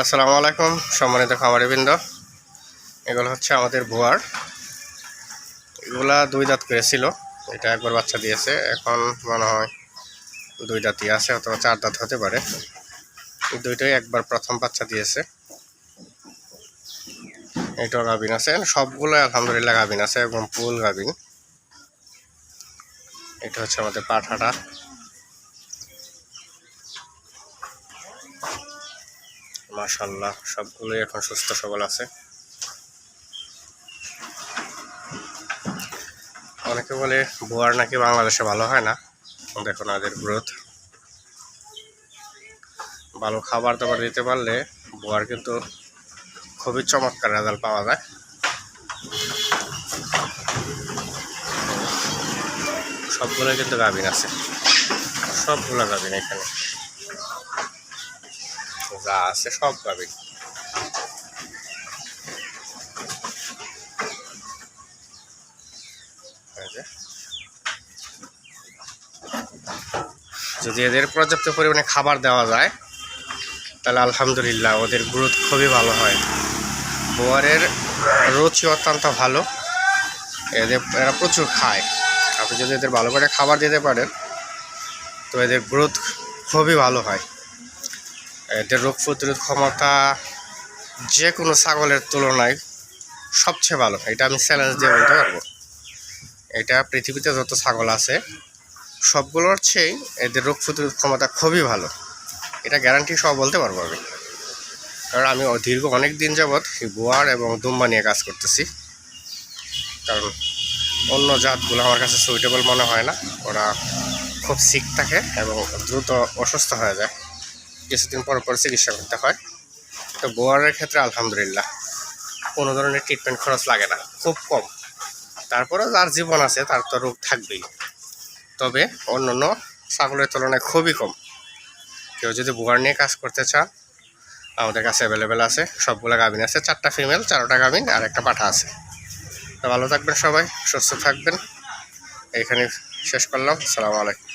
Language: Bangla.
আসসালামু আলাইকুম, সম্মানিত খামারিবৃন্দ। এগুলো হচ্ছে আমাদের ভুয়ার। এগুলা দুই দাঁত করেছিল এটা একবার বাচ্চা দিয়েছে, এখন মনে হয় দুই দাঁতই আছে অথবা চার দাঁত হতে পারে। দুইটাই একবার প্রথম বাচ্চা দিয়েছে। এটাও গাভিন আছে, সবগুলো আলহামদুলিল্লাহ গাভিন আছে, একদম ফুল গাভিন। এটা হচ্ছে আমাদের পাঠাটা। মাশাল্লাহ সবগুলোই এখন সুস্থ সবল আছে। অনেকে বলে বোয়ার নাকি বাংলাদেশে ভালো হয় না। দেখুন ওদের গ্রোথ। ভালো খাবার দাবার দিতে পারলে বোয়ার কিন্তু খুবই চমৎকার রেজাল্ট পাওয়া যায়। সবগুলো কিন্তু গাভিন আছে। সবগুলো গাভিন এখানে। যা আছে সব যে। যদি এদের পর্যাপ্ত পরিমাণে খাবার দেওয়া যায়, তাহলে আলহামদুলিল্লাহ ওদের গ্রোথ খুবই ভালো হয়। বোয়ারের রুচি অত্যন্ত ভালো। এদের, এরা প্রচুর খায়। আপনি যদি এদের ভালো করে খাবার দিতে পারেন, তো এদের গ্রোথ খুবই ভালো হয়। এদের রোগ প্রতিরোধ ক্ষমতা যে কোনো ছাগলের তুলনায় সবচেয়ে ভালো। এটা আমি চ্যালেঞ্জ দিয়ে বলতে পারব। এটা পৃথিবীতে যত ছাগল আছে, সবগুলোর চেয়েই এদের রোগ প্রতিরোধ ক্ষমতা খুবই ভালো। এটা গ্যারান্টি সহ বলতে পারব আমি। কারণ আমি দীর্ঘ অনেক দিন যাবৎ বোয়ার এবং দুম্বা নিয়ে কাজ করতেছি। কারণ অন্য জাতগুলো আমার কাছে সুইটেবল মনে হয় না। ওরা খুব সিক থাকে এবং দ্রুত অসুস্থ হয়ে যায়। কিছুদিন পর পর চিকিৎসা করতে হয়। তো বোয়ারের ক্ষেত্রে আলহামদুলিল্লাহ, কোনো ধরনের ট্রিটমেন্ট খরচ লাগে না, খুব কম। তারপরেও যার জীবন আছে, তার তো রোগ থাকবেই। তবে অন্য অন্য ছাগলের তুলনায় খুবই কম। কেউ যদি বোয়ার নিয়ে কাজ করতে চান, আমাদের কাছে অ্যাভেলেবেল আছে, সবগুলো গাভিন আছে, চারটা ফিমেল চারোটা গাভিন আর একটা পাঠা আছে। তো ভালো থাকবেন সবাই, সুস্থ থাকবেন। এইখানে শেষ করলাম সালামু আলাইকুম।